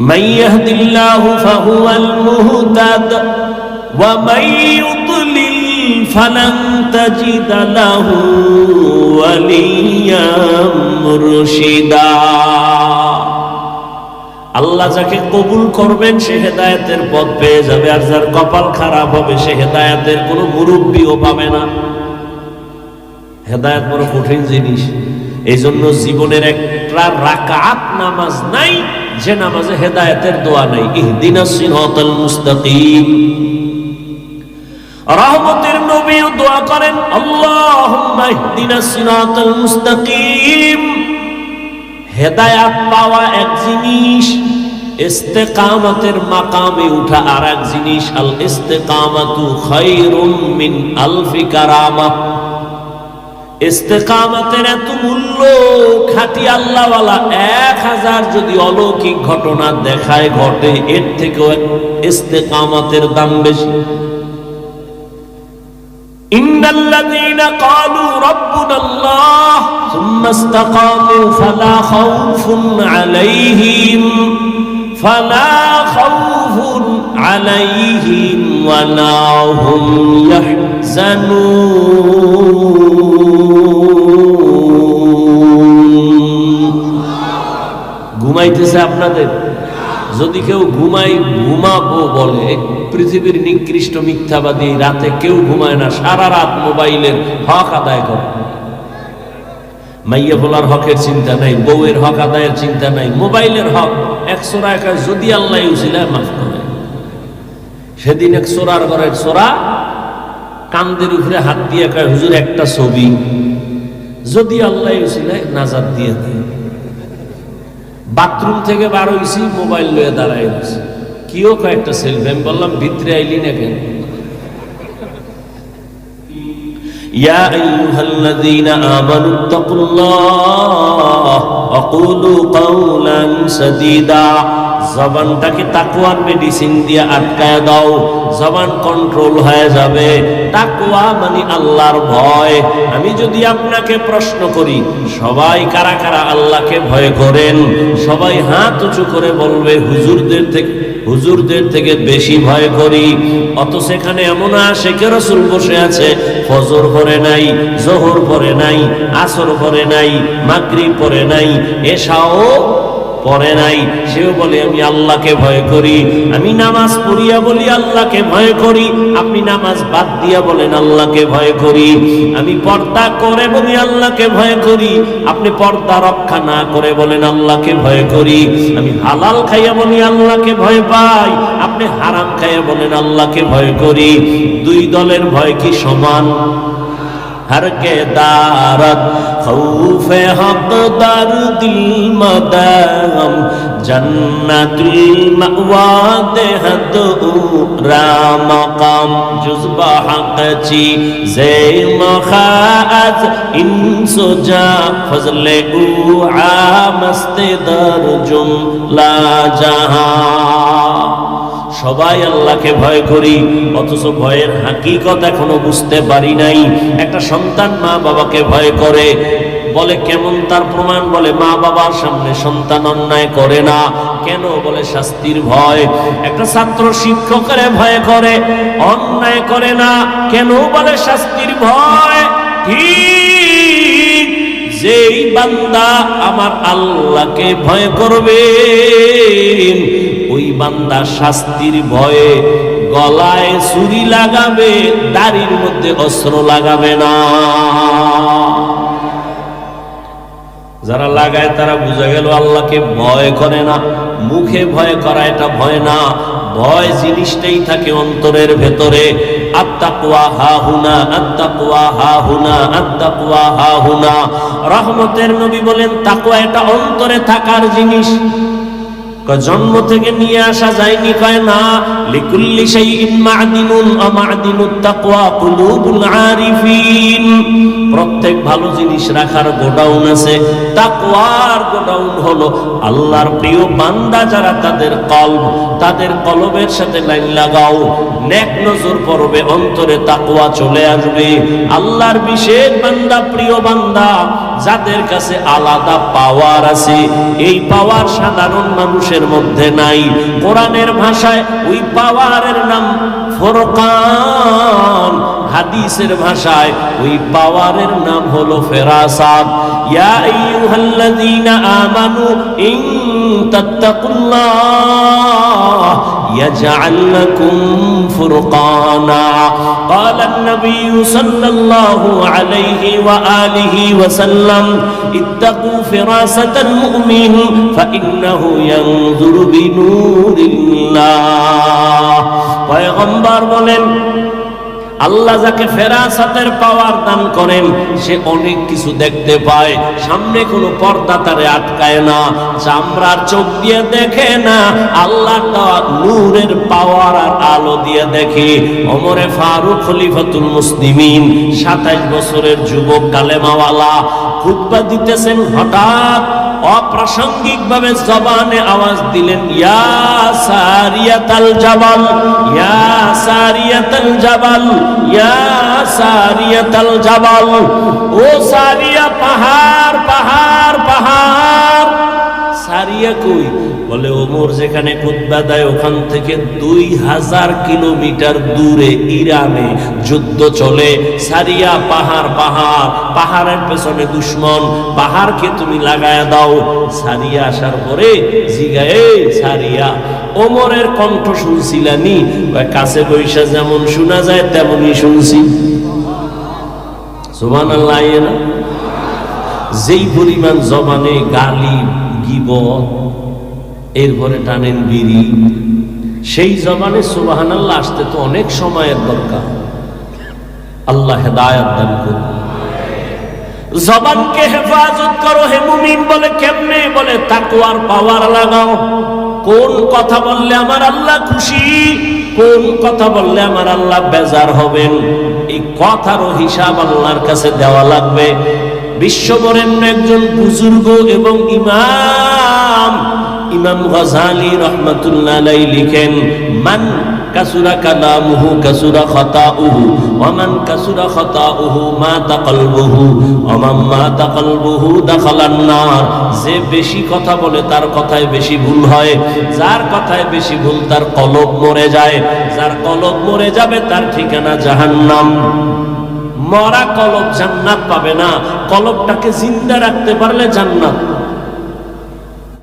من يهد الله فهو المهتد ومن يضلل فلن تجد له وليا مرشدا আল্লাহ যাকে কবুল করবেন সে হেদায়েতের পথ পেয়ে যাবে আর যার কপাল খারাপ হবে সে হেদায়েতের কোনো মুরব্বীও পাবে না হেদায়েত বড় কঠিন জিনিস এই জন্য জীবনের একটা রাকাত নামাজ নাই, যে নামাজে হেদায়েতের দোয়া নাই। ইহদিনাস সিরাতাল মুস্তাকিম। রহমতের নবীও দোয়া করেন, আল্লাহুম্মা ইহদিনাস সিরাতাল মুস্তাকিম। হেদায়াত পাওয়া এক জিনিস, ইস্তেকামতের মাকামে উঠা আর এক জিনিস আল ইস্তেকামাতু খায়রুম মিন আলফি কারামা। ইস্তেকামতের এত মূল্য খাটি আল্লাহওয়ালা এক হাজার যদি অলৌকিক ঘটনা দেখায় ঘটে এর থেকেও ইস্তেকামতের দাম বেশি إن الذين قالوا ربنا الله ثم استقاموا فلا خوف عليهم فلا خوف عليهم ولا هم يحزنون ঘুমাইতেছে আপনাদের? যদি কেউ ঘুমাই ঘুমাবো বলে, পৃথিবীর নিকৃষ্ট মিথ্যাবাদী রাতে কেউ ঘুমায় না সারা রাত মোবাইলের হক আদায় করে। মাইয়া বলার হকের চিন্তা নাই, বউয়ের হক আদায়ের চিন্তা নাই, মোবাইলের হক, এক সোরা একা যদি আল্লাহ উচিলায় মাফ করে। সেদিন এক সোরার ঘরের সোরা কান্দের উপরে হাত দিয়ে কয়, হুজুর, একটা ছবি। যদি আল্লাহ উচিলায় নাজাদ দিয়ে দিয়ে বাথরুম থেকে বার হইছি মোবাইল লয়ে দাঁড়াই রয়েছি কিও কয়েকটা সেলফি আমি বললাম ভিতরে আইলি না কেন يا أيها الذين آمنوا اتقوا الله وقولوا قولا سديدا জবানটাকে তাকুয়ার মেডিসিন দিয়ে আটকায় দাও। জবান কন্ট্রোল হয়ে যাবে। তাকুয়া মানে আল্লাহর ভয়। আমি যদি আপনাকে প্রশ্ন করি, সবাই কারা কারা আল্লাহকে ভয় করেন? সবাই হাত উঁচু করে বলবে, হুজুরদের থেকে হুজুরদের থেকে বেশি ভয় করি। অত সেখানে এমন আশেকে রসুল বসে আছে, ফজর পরে নাই, জোহর পরে নাই, আসর পরে নাই মাগরি পরে নাই, এসাও পরে নাই। সেও বলে, আমি আল্লাহকে ভয় করি। আমি নামাজ পড়িয়া বলি, আল্লাহকে ভয় করি। আপনি নামাজ বাদ দিয়া বলেন, আল্লাহকে ভয় করি। আমি পর্দা করে বলি, আল্লাহকে ভয় করি। আপনি পর্দা রক্ষা না করে বলেন, আল্লাহকে ভয় করি। আমি হালাল খাইয়া বলি, আল্লাহকে ভয় পাই। আপনি হারাম খাইয়া বলেন, আল্লাহকে ভয় করি। দুই দলের ভয় কি সমান? ہر کے دارت خوف حق دار دل مدام جنت المعواد حد را مقام جزب حق چی زی مخاعت انس جا فضل اوعا مست در جملہ جہاں সবাই আল্লাহকে ভয় করি, অথচ ভয়ের হাকিকত এখনও বুঝতে পারি নাই। একটা সন্তান মা বাবাকে ভয় করে, বলে কেমন তার প্রমাণ? বলে মা বাবার সামনে সন্তান অন্যায় করে না। কেন? বলে, শাস্তির ভয়। একটা ছাত্র শিক্ষকের ভয় করে, অন্যায় করে না। কেন? বলে, শাস্তির ভয়। ঠিক যেই বান্দা আমার আল্লাহকে ভয় করবে ওই বান্দা শাস্তির ভয়ে গলায় ছুরি লাগাবে, দাড়ির মধ্যে অস্ত্র লাগাবে না। যারা লাগায় তারা বুঝা গেল আল্লাহকে ভয় করে না, মুখে ভয় করা এটা ভয় না। ভয় জিনিসটাই থাকে অন্তরের ভেতরে। আত্তাকুয়া হা হুনা আত্তাকুয়া হা হুনা আত্তাকুয়া হা হুনা রহমতের নবী বলেন, তাকুয়া এটা অন্তরে থাকার জিনিস। জন্ম থেকে নিয়ে আসা যায়নি কয়, না। লিকুল্লি শাইইন মা'দিনুন ওয়া তাকওয়া কুলুবুল আরিফিন। প্রত্যেক ভালো জিনিস রাখার গোডাউন আছে। তাকওয়ার গোডাউন হলো আল্লাহর প্রিয় বান্দা যারা তাদের কলব, তাদের কলবের সাথে লাইন লাগাও। নেক নজর পড়বে, অন্তরে তাকওয়া চলে আসবে। আল্লাহর বিশেষ বান্দা, প্রিয় বান্দা, যাদের কাছে আলাদা পাওয়ার আছে, এই পাওয়ার সাধারণ মানুষের মানুষের মধ্যে নাই। কোরআনের ভাষায় ওই পাওয়ারের নাম ফোরকান। হাদিসের ভাষায় ওই পাওয়ারের নাম হলো ফেরাসাদ ইয়া আইয়ুহাল্লাযীনা আমানু ইন তাত্তাকুল্লাহ, ইয়াজআল লাকুম فرقانا قال النبي صلى الله عليه وآله وسلم اتقوا فراسة المؤمن فإنه ينظر بنور الله পয়গম্বর বলেন আল্লাহ যাকে ফেরাসাতের পাওয়ার দান করেন, সে অনেক কিছু দেখতে পায়। সামনে কোনো পর্দা তারে আটকায় না, চামড়ার চোখ দিয়ে দেখে না আল্লাহ নূরের পাওয়ার আর আলো দিয়ে দেখে। অমরে ফারুক খলিফাতুল মুসলিমিন, সাতাইশ বছরের যুবক কালেমাওয়ালা, খুতবা দিতেছেন, হঠাৎ অপ্রাসঙ্গিক ভাবে জবানে আওয়াজ দিলেন, ইয়া সারিয়াতাল জাবাল, ইয়া সারিয়াতাল জাবাল। ইয়া সারিয়াতাল জাবাল। ও সারিয়া পাহাড় পাহাড় পাহাড়। সারিয়া কই? বলে, ওমর যেখানে খুতবা দেয়, ওখান থেকে দুই হাজার কিলোমিটার দূরে ইরানে যুদ্ধ চলে। সারিয়া পাহাড় পাহাড়, পাহাড়ের পেছনে দুশ্মন। পাহাড়কে তুমি লাগায় দাও। সারিয়া আসার পরে জিগায়ে সারিয়া, ওমরের কণ্ঠ শুনছিলানি? কাছে বৈশা যেমন শোনা যায় তেমনই শুনছি। সুমান আল্লাহ যেই পরিমাণ জবানে গালি গিব এরপরে টানেন বিড়ি। সেই জবানে সুবাহানাল্লাহ আসতে তো অনেক সময়ের দরকার। আল্লাহ হেদায়াত দান করুন। জবানকে হেফাজত করো, হে বলে কেমনে বলে? তাকুয়ার পাওয়ার লাগাও। কোন কথা বললে আমার আল্লাহ খুশি, কোন কথা বললে আমার আল্লাহ বেজার হবেন? এই কথারও হিসাব আল্লাহর কাছে দেওয়া লাগবে। বিশ্ববরেণ্য একজন বুজুর্গ এবং ইমাম ইমাম গজালি রহমতুল্লাহ লিখেন, মান কাসুরা কালামুহু কাসুরা খতাউহু, ওয়ামান কাসুরা খতাউহু মা তাকলবুহু ওয়ামান মা তাকলবুহু দাখালান নার। যে বেশি কথা বলে তার কথায় বেশি ভুল হয়, যার কথায় বেশি ভুল তার কলব মরে যায়, যার কলব মরে যাবে তার ঠিকানা জাহান্নাম। মরা কলব জান্নাত পাবে না, কলবটাকে জিন্দা রাখতে পারলে জান্নাত।